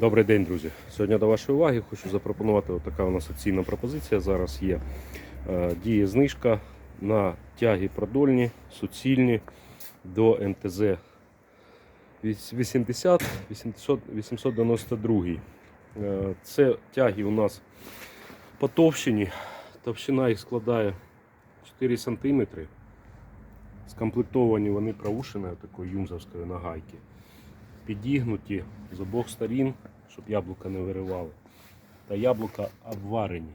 Добрий день, друзі. Сьогодні до вашої уваги хочу запропонувати така у нас акційна пропозиція. Зараз є Е, діє знижка на тяги продольні, суцільні до МТЗ 80 892. Е, Це тяги у нас потовщені. Товщина їх складає 4 см. Скомплектовані вони проушиною такою юмзовською на гайки. Підігнуті з обох сторін, щоб яблука не виривали. Та яблука обварені.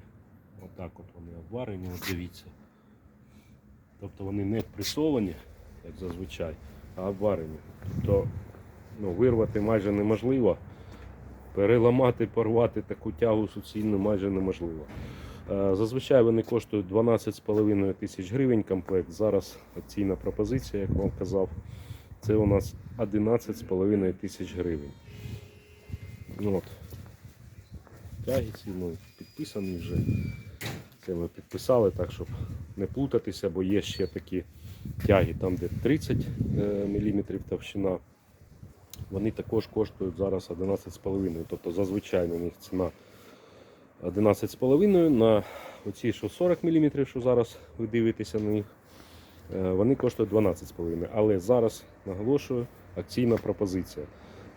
Отак от вони обварені, от дивіться. Тобто вони не пресовані, як зазвичай, а обварені. Тобто ну, вирвати майже неможливо. Переламати, порвати таку тягу суцільну майже неможливо. Е, Зазвичай вони коштують 12,5 тисяч гривень комплект. Зараз акційна пропозиція, як вам казав, це у нас 11,5 тисяч гривень. Ну, от. Тяги ці ну, підписані вже. Це ми підписали так, щоб не плутатися, бо є ще такі тяги, там де 30 мм товщина. Вони також коштують зараз 11,5. Тобто зазвичай у них ціна 11,5 на оці, що 40 мм, що зараз ви дивитеся на них, е, вони коштують 12,5. Але зараз наголошую акційна пропозиція.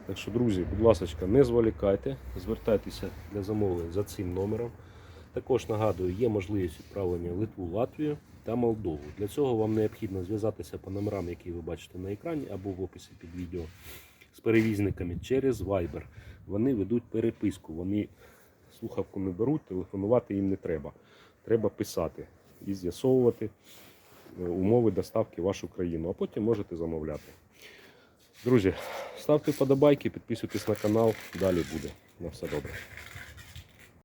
Так що, друзі, будь ласка, не зволікайте, звертайтеся для замовлень за цим номером. Також нагадую, є можливість відправлення в Литву, Латвію та Молдову. Для цього вам необхідно зв'язатися по номерам, які ви бачите на екрані або в описі під відео з перевізниками через Viber. Вони ведуть переписку, вони слухавку не беруть, телефонувати їм не треба. Треба писати і з'ясовувати е, умови доставки в вашу країну, а потім можете замовляти. Друзі, ставте вподобайки, підписуйтесь на канал, далі буде. На все добре.